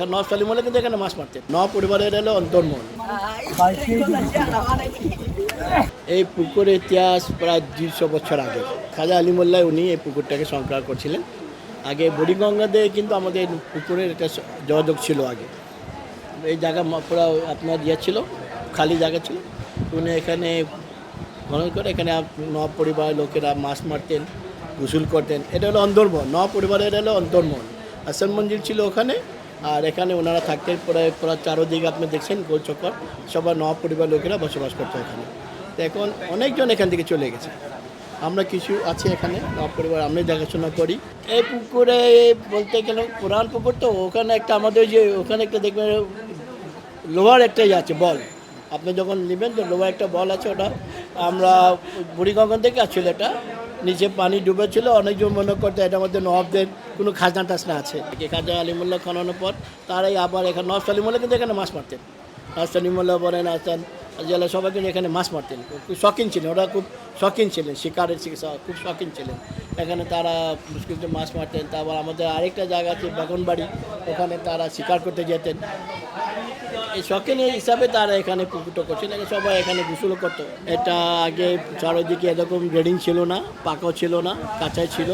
নব সালিমলে কিন্তু এখানে মাছ মারতেন। ন পরিবারের এলো অন্তর্মন এই পুকুরের ইতিহাস প্রায় দুইশো বছর আগে। খাজা আলী উনি এই পুকুরটাকে সংস্কার করছিলেন। আগে বুড়িগঙ্গাতে কিন্তু আমাদের পুকুরের একটা যোগাযোগ ছিল আগে। এই জায়গা পুরো আপনার ইয়ে ছিল, খালি জায়গা ছিল। উনি এখানে খনন করে এখানে ন পরিবারের লোকেরা মাছ মারতেন, গোসল করতেন। এটা হলো অন্তর্মন ন পরিবারের হলো অন্তর্মন আসান মঞ্জিল ছিল ওখানে। আর এখানে ওনারা থাকতেন প্রায় প্রায় চারোদিকে আপনি দেখছেন গোল চক্কর। সবার ন পরিবার লোকেরা বসবাস করতো এখানে। তো এখন অনেকজন এখান থেকে চলে গেছে। আমরা কিছু আছি এখানে পরিবার আমি দেখাশোনা করি। এই পুকুরে বলতে গেলে পুরান পুকুর তো, ওখানে একটা আমাদের যে ওখানে একটা দেখবেন লোহার একটা ইয়ে আছে, বল। আপনি যখন নেবেন তো লোহার একটা বল আছে ওটা। আমরা বুড়িগঙ্গা থেকে আসছিল এটা। নিচে পানি ডুবেছিল, অনেকজন মনে করতো এটার মধ্যে নবাবদের কোনো খাজনা টাজনা আছে। খাজা আলিমুল্লাহ খননের পর তারাই আবার এখানে নবাব সালিমুল্লাহ কিন্তু এখানে মাছ মারতেন। নবাব সালিমুল্লাহ বলেন আসান জেলা সবাই কিন্তু এখানে মাছ মারতেন। খুব শখিন ছিলেন। ওরা খুব শখিন ছিলেন। শিকারের খুব শখিন ছিলেন। এখানে তারা মুশকিল মাছ মারতেন। তারপর আমাদের আরেকটা জায়গা আছে, বাগনবাড়ি। ওখানে তারা শিকার করতে যেতেন। এই শখের হিসাবে তারা এখানে পুকুরটা করছিল আগে সবাই এখানে গোসল করতো। এটা আগে চারোদিকে এরকম গ্রেডিং ছিল না, পাকাও ছিল না, কাঁচাই ছিল।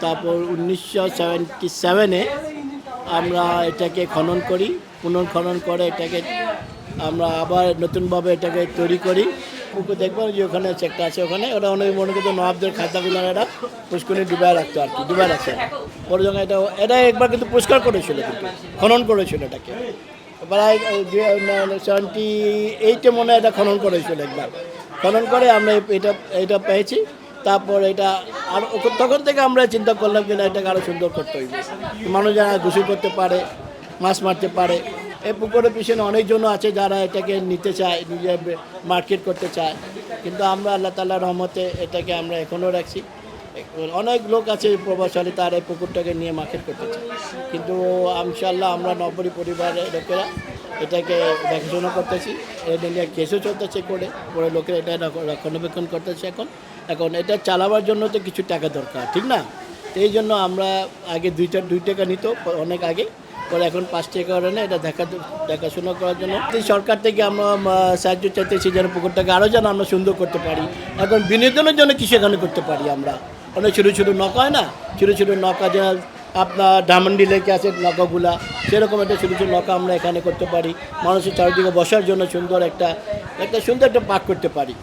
তারপর উনিশশো সেভেন্টি সেভেনে আমরা এটাকে খনন করি। পুনর্খনন করে এটাকে আমরা আবার নতুনভাবে এটাকে তৈরি করি। পুকুর দেখব যে ওখানে একটা আছে, ওখানে ওরা অনেক মনে করতো নবাবদের খাদ্যগুলো এরা পুষ্করণী ডুবায় রাখতো আর কি, ডুবায় রাখছে পরে যখন এটা এটা একবার কিন্তু পরিষ্কার করেছিল কিন্তু, খনন করেছিল এটাকে। প্রায় সেভেন্টি এইটে মনে হয় এটা খনন করেছিল একবার। খনন করে আমরা এটা এটা পেয়েছি। তারপর এটা আর তখন থেকে আমরা চিন্তা করলাম যে না, এটাকে আরও সুন্দর করতে হইবে। মানুষ যারা গোসল করতে পারে, মাছ মারতে পারে এই পুকুরের পিছনে অনেকজন আছে যারা এটাকে নিতে চায় নিজে মার্কেট করতে চায়। কিন্তু আমরা আল্লাহ তাল্লাহ রহমতে এটাকে আমরা এখনও রাখছি। অনেক লোক আছে প্রভাবশালী, তার এই পুকুরটাকে নিয়ে মার্কেট করতে চায়। কিন্তু ইনশাল্লাহ আমরা নবরী পরিবারের লোকেরা এটাকে দেখাশোনা করতেছি। এটা নিয়ে কেসও চলতেছে করে পরে লোকেরা এটা রক্ষণাবেক্ষণ করতেছে এখন। এখন এটা চালাবার জন্য তো কিছু টাকা দরকার, ঠিক না? এই জন্য আমরা আগে দুইটা, দুই টাকা নিত, অনেক আগে। পরে এখন পাঁচ টাকা করে না, এটা দেখা দেখাশোনা করার জন্য। সরকার থেকে আমরা সাহায্য চাইতেছি যেন পুকুরটাকে আরও যেন আমরা সুন্দর করতে পারি। এখন বিনোদনের জন্য কিছু এখানে করতে পারি আমরা। অনেক ছোটো ছোটো নৌকা হয় না? ছোটো ছোটো নৌকা যেন আপনার ডায়মন্ডি লেকে আছে, নৌকাগুলা, সেরকম একটা ছোটো ছোটো নৌকা আমরা এখানে করতে পারি। মানুষের চারিদিকে বসার জন্য সুন্দর একটা একটা সুন্দর একটা পার্ক করতে পারি।